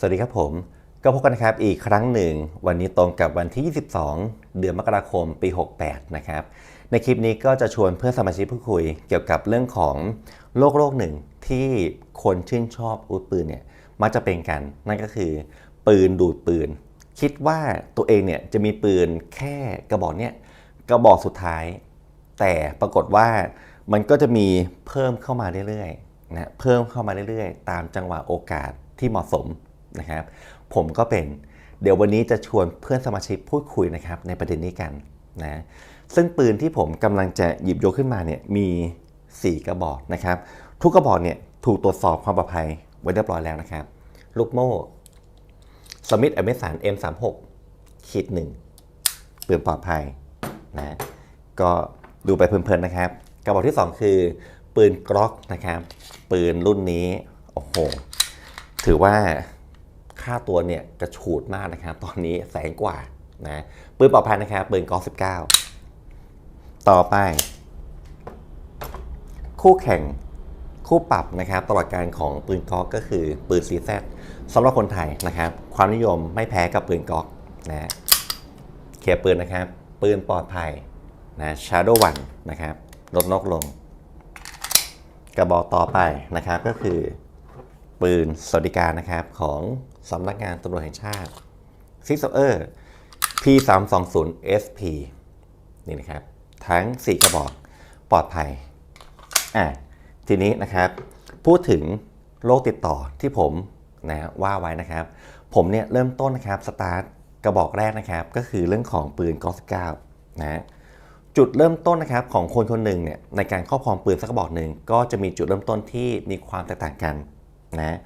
สวัสดีครับผม ก็พบกันนะครับอีกครั้งหนึ่ง วันนี้ตรงกับวันที่ 22 เดือนมกราคมปี 68 นะครับ ในคลิปนี้ก็จะชวนเพื่อนสมาชิกพูดคุย เกี่ยวกับเรื่องของโรคโรคหนึ่งที่คนชื่นชอบอาวุธปืนเนี่ยมักจะเป็นกัน นั่นก็คือ ปืนดูดปืน คิดว่าตัวเองเนี่ยจะมีปืนแค่กระบอกเนี่ยกระบอกสุดท้าย แต่ปรากฏว่ามันก็จะมีเพิ่มเข้ามาเรื่อยๆนะเพิ่มเข้ามาเรื่อยๆ ตามจังหวะโอกาสที่เหมาะสม นะครับ ผมก็เป็นเดี๋ยววันนี้จะชวนเพื่อนสมาชิกพูดคุยนะครับในประเด็นนี้กันนะซึ่งปืนที่ผมกำลังจะหยิบยกขึ้นมาเนี่ยมี 4 กระบอกนะครับ ทุกกระบอกเนี่ยถูกตรวจสอบความปลอดภัยไว้เรียบร้อยแล้วนะครับ ลูกโม่สมิธอเมสัน M36 ขีดหนึ่งปืนปลอดภัยนะก็ดูไปเพลินๆนะครับ กระบอกที่ 2 คือ ปืนกล็อกนะครับ ปืนรุ่นนี้โอ้โหถือว่า ค่าตัวเนี่ยกระฉูดมากนะครับ ตอนนี้แสนกว่านะปืนปลอดภัยนะครับปืนกล็อก19 ต่อไป คู่แข่งคู่ปรับนะครับ ตลอดการของปืนกล็อกก็คือปืน CZ สำหรับคนไทยนะครับ ความนิยมไม่แพ้กับปืนกล็อกนะเคลียร์ปืนนะครับ ปืนปลอดภัยนะ Shadow One นะครับลดนกลง กระบอกต่อไปนะครับก็คือปืนสวัสดิการนะครับของ สำนักงานตำรวจแห่งชาติซิกเออร์ P320 SP นี่นะครับ ทั้ง 4 กระบอกปลอดภัยอะทีนี้นะครับ พูดถึงโรคติดต่อที่ผมนะว่าไว้นะครับ ผมเนี่ยเริ่มต้นนะครับสตาร์ทกระบอกแรกนะครับ ก็คือเรื่องของปืนกอ19นะจุดเริ่มต้นนะครับของคนคนหนึ่งเนี่ยในการครอบครองปืนสักกระบอกหนึ่งก็จะมีจุดเริ่มต้นที่มีความแตกต่างกันนะ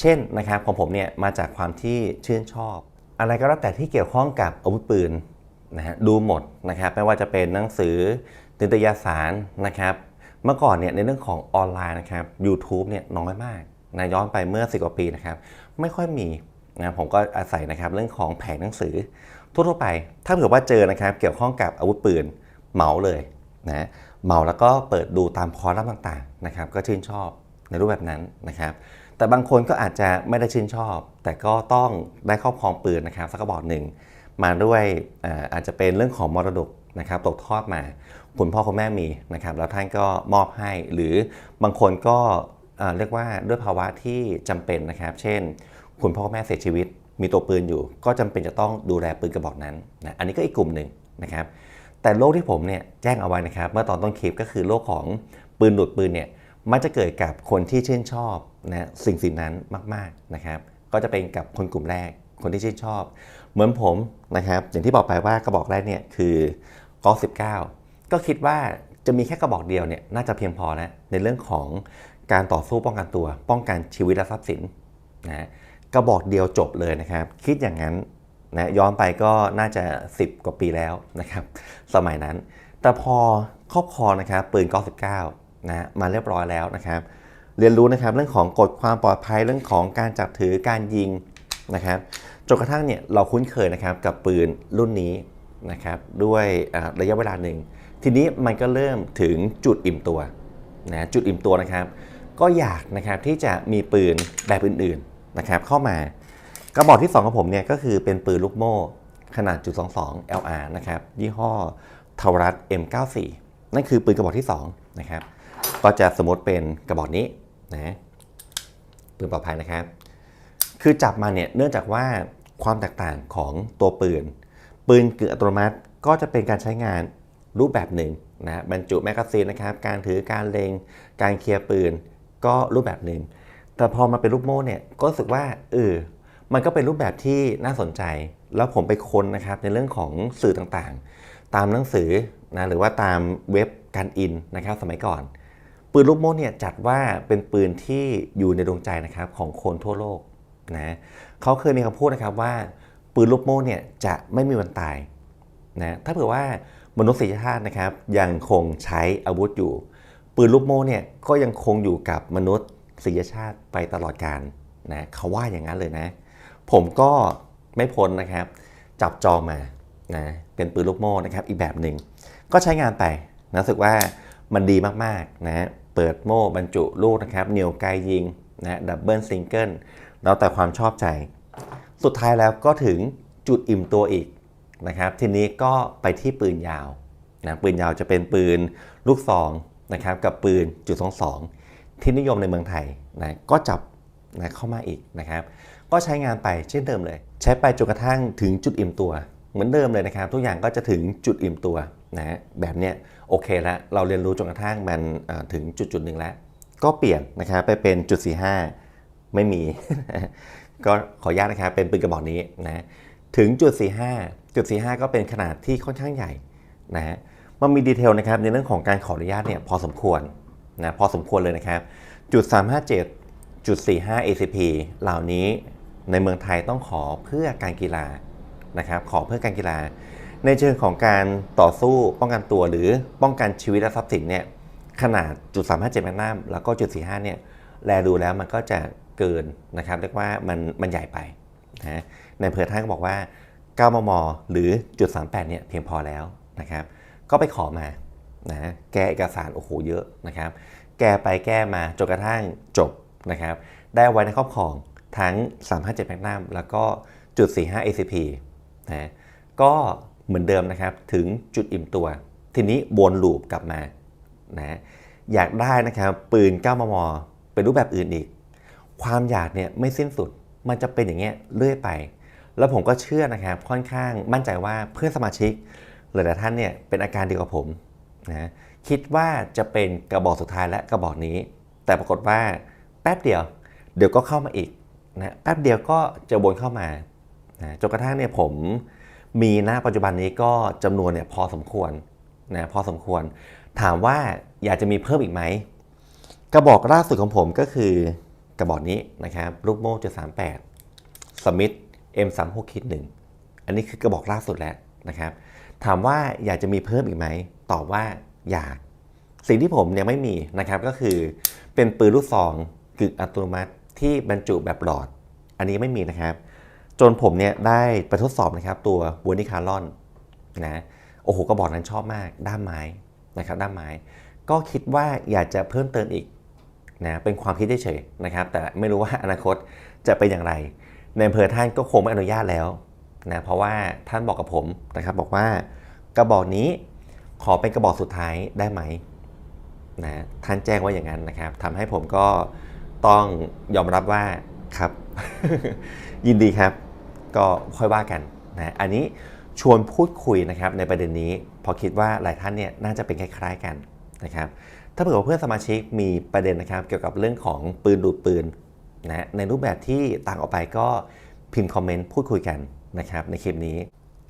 เช่นนะครับของผมเนี่ยมาจากความที่ชื่นชอบ อะไรก็แล้วแต่ที่เกี่ยวข้องกับอาวุธปืนนะฮะดูหมดนะครับไม่ว่าจะเป็นหนังสือนิตยสารนะครับเมื่อก่อนเนี่ยในเรื่องของออนไลน์นะครับ YouTube เนี่ยน้อยมากนะย้อนไปเมื่อสิกว่าปีนะครับไม่ค่อยมีนะผมก็อาศัยนะครับเรื่องของแผงหนังสือ ทั่วๆไป ถ้าเผื่อว่าเจอนะครับเกี่ยวข้องกับอาวุธปืนเหมาเลยนะเหมาแล้วก็เปิดดูตามคอร์สต่างๆนะครับก็ชื่นชอบในรูปแบบนั้นนะครับ แต่บางคนก็อาจจะไม่ได้ชื่นชอบ แต่ก็ต้องได้ครอบครองปืนนะครับสักกระบอกหนึ่งมาด้วยอาจจะเป็นเรื่องของมรดกนะครับตกทอดมาคุณพ่อคุณแม่มีนะครับแล้วท่านก็มอบให้ หรือบางคนก็เรียกว่าด้วยภาวะที่จำเป็นนะครับ เช่น คุณพ่อคุณแม่เสียชีวิต มีตัวปืนอยู่ ก็จำเป็นจะต้องดูแลปืนกระบอกนั้นนะอันนี้ก็อีกกลุ่มหนึ่งนะครับ แต่โรคที่ผมเนี่ยแจ้งเอาไว้นะครับ เมื่อตอนต้นคลิปก็คือโรคของปืนดูดปืนเนี่ยมันจะเกิดกับคนที่ชื่นชอบ นะสิ่งสิ่งนั้นมากๆนะครับ ก็จะเป็นกับคนกลุ่มแรกคนที่ชื่นชอบ เหมือนผมนะครับ อย่างที่บอกไปว่ากระบอกแรกเนี่ยคือกอ19 ก็คิดว่าจะมีแค่กระบอกเดียวเนี่ยน่าจะเพียงพอแล้วในเรื่องของการต่อสู้ป้องกันตัว ป้องกันชีวิตและทรัพย์สินนะกระบอกเดียวจบเลยนะครับ คิดอย่างนั้นนะย้อนไปก็น่าจะ 10 กว่าปีแล้วนะครับสมัยนั้น แต่พอครอบครองนะครับปืนกอ19นะมาเรียบร้อยแล้วนะครับ เรียนรู้นะครับเรื่องของกฎความปลอดภัยเรื่องของการจับถือการยิงนะครับจนกระทั่งเนี่ยเราคุ้นเคยนะครับกับปืนรุ่นนี้นะครับด้วยระยะเวลาหนึ่ง ทีนี้มันก็เริ่มถึงจุดอิ่มตัวนะจุดอิ่มตัวนะครับ ก็อยากนะครับที่จะมีปืนแบบอื่นๆนะครับเข้ามากระบอกที่ 2 ของผมเนี่ยก็คือเป็นปืนลูกโม่ขนาดจุด22 LR นะครับยี่ห้อทวรัส M94 นั่นคือปืนกระบอกที่2นะครับก็จะสมมติเป็นกระบอกนี้ นะปืนปลอดภัยนะครับ คือจับมาเนี่ยเนื่องจากว่าความแตกต่างของตัวปืน ปืนกึ่งอัตโนมัติก็จะเป็นการใช้งานรูปแบบหนึ่งนะบรรจุแมกกาซีนนะครับ การถือการเล็งการเคลียร์ปืนก็รูปแบบหนึ่งแต่พอมาเป็นลูกโม่เนี่ยก็รู้สึกว่าเออมันก็เป็นรูปแบบที่น่าสนใจ แล้วผมไปค้นนะครับในเรื่องของสื่อต่างๆ ตามหนังสือนะหรือว่าตามเว็บการอินนะครับสมัยก่อน ปืนลูกโม่เนี่ยจัดว่าเป็นปืนที่อยู่ในดวงใจนะครับของคนทั่วโลกนะเขาเคยมีคำพูดนะครับว่าปืนลูกโม่เนี่ยจะไม่มีวันตายนะถ้าเผื่อว่ามนุษยชาตินะครับยังคงใช้อาวุธอยู่ ปืนลูกโม่เนี่ยก็ยังคงอยู่กับมนุษยชาติไปตลอดกาลนะเขาว่าอย่างนั้นเลยนะ ผมก็ไม่พ้นนะครับ จับจองมานะเป็นปืนลูกโม่นะครับอีกแบบหนึ่งก็ใช้งานไปนะรู้สึกว่ามันดีมากๆนะ เปิดโม่บรรจุลูกนะครับเหนียวไกลยิงนะดับเบิลซิงเกิลแล้วแต่ความชอบใจ สุดท้ายแล้วก็ถึงจุดอิ่มตัวอีกนะครับ ทีนี้ก็ไปที่ปืนยาวนะปืนยาวจะเป็นปืนลูกซองนะครับกับปืนจุดสองสองที่นิยมในเมืองไทยนะก็จับนะเข้ามาอีกนะครับ ก็ใช้งานไปเช่นเดิมเลย ใช้ไปจนกระทั่งถึงจุดอิ่มตัว เหมือนเดิมเลยนะครับ ทุกอย่างก็จะถึงจุดอิ่มตัวนะแบบเนี้ยโอเคแล้วเราเรียนรู้จนกระทั่งมันถึงจุดจุดหนึ่งแล้ว ก็เปลี่ยนนะครับไปเป็นจุด45 ไม่มี ก็ขออนุญาตนะครับเป็นปืนกระบอกนี้นะถึงจุด45จุด45 ก็เป็นขนาดที่ค่อนข้างใหญ่นะฮะมันมีดีเทลนะครับในเรื่องของการขออนุญาตเนี่ยพอสมควรนะพอสมควรเลยนะครับจุด357จุด45 ACP เหล่านี้ในเมืองไทยต้องขอเพื่อการกีฬา นะครับขอเพื่อการกีฬา ในเชิงของการต่อสู้ป้องกันตัวหรือป้องกันชีวิตและทรัพย์สินเนี่ยขนาดจุด357แมกนัมแล้วก็จุด45เนี่ยแลดูแล้วมันก็จะเกินนะครับเรียกว่ามันมันใหญ่ไปนะในอำเภอท่านก็บอกว่า 9 มม หรือจุด38เนี่ยเพียงพอแล้วนะครับก็ไปขอมานะแกเอกสารโอ้โหเยอะนะครับ แกไปแก้มาจนกระทั่งจบนะครับได้ไว้ในครอบครองทั้ง 357แมกนัมแล้วก็จุด45 ACP นะก็เหมือนเดิมนะครับถึงจุดอิ่มตัว ทีนี้วนลูปกลับมานะอยากได้นะครับปืน 9 มม เป็นรูปแบบอื่นอีก ความอยากเนี่ยไม่สิ้นสุดมันจะเป็นอย่างเงี้ยเรื่อยไป แล้วผมก็เชื่อนะครับค่อนข้างมั่นใจว่าเพื่อนสมาชิกหลายๆท่านเนี่ยเป็นอาการเดียวกับผมนะคิดว่าจะเป็นกระบอกสุดท้ายและกระบอกนี้ แต่ปรากฏว่าแป๊บเดียว เดี๋ยวก็เข้ามาอีกนะแป๊บเดียวก็จะวนเข้ามา นะจนกระทั่งเนี่ยผมมีณปัจจุบันนี้ก็จำนวนเนี่ยพอสมควรนะพอสมควร ถามว่าอยากจะมีเพิ่มอีกไหมกระบอกล่าสุดของผมก็คือกระบอกนี้นะครับลูกโม่จุดสามแปดสมิธ M36 คิดหนึ่งอันนี้คือกระบอกล่าสุดแล้วนะครับ ถามว่าอยากจะมีเพิ่มอีกไหมตอบว่าอยาก สิ่งที่ผมยังไม่มีนะครับก็คือเป็นปืนลูกซองกึ่งอัตโนมัติที่บรรจุแบบหลอด อันนี้ไม่มีนะครับ จนผมเนี่ยได้ไปทดสอบนะครับตัวบูนิคารอนนะโอ้โหกระบอกนั้นชอบมากด้ามไม้นะครับด้ามไม้ ก็คิดว่าอยากจะเพิ่มเติมอีกนะเป็นความคิดเฉยๆนะครับ แต่ไม่รู้ว่าอนาคตจะเป็นอย่างไร ในอำเภอท่านก็คงไม่อนุญาตแล้วนะเพราะว่าท่านบอกกับผมนะครับบอกว่ากระบอกนี้ขอเป็นกระบอกสุดท้ายได้ไหมนะท่านแจ้งว่าอย่างนั้นนะครับทำให้ผมก็ต้องยอมรับว่าครับ ยินดีครับ ก็ค่อยว่ากันนะอันนี้ชวนพูดคุยนะครับในประเด็นนี้พอคิดว่าหลายท่านเนี่ยน่าจะเป็นคล้ายๆกันนะครับถ้าเผื่อว่าเพื่อนสมาชิกมีประเด็นนะครับ เกี่ยวกับเรื่องของปืนดูดปืนนะในรูปแบบที่ต่างออกไปก็พิมพ์คอมเมนต์พูดคุยกันนะครับในคลิปนี้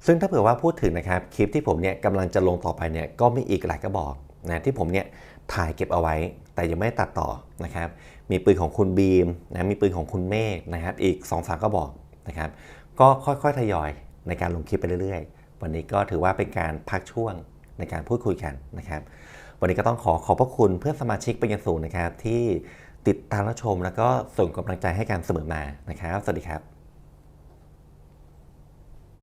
ซึ่งถ้าเผื่อว่าพูดถึงนะครับคลิปที่ผมเนี่ยกำลังจะลงต่อไปเนี่ยก็มีอีกหลายกระบอกนะที่ผมเนี่ยถ่ายเก็บเอาไว้ แต่ยังไม่ตัดต่อนะครับมีปืนของคุณบีมนะมีปืนของคุณเมฆนะครับอีก2อสามกระบอกนะครับ ก็ค่อยๆทยอยในการลงคลิปไปเรื่อยๆ วันนี้ก็ถือว่าเป็นการพักช่วงในการพูดคุยกันนะครับ วันนี้ก็ต้องขอขอบพระคุณเพื่อนสมาชิกเป็นอย่างสูงนะครับ ที่ติดตามรับชมแล้วก็ส่งกำลังใจให้กันเสมอมานะครับ สวัสดีครับ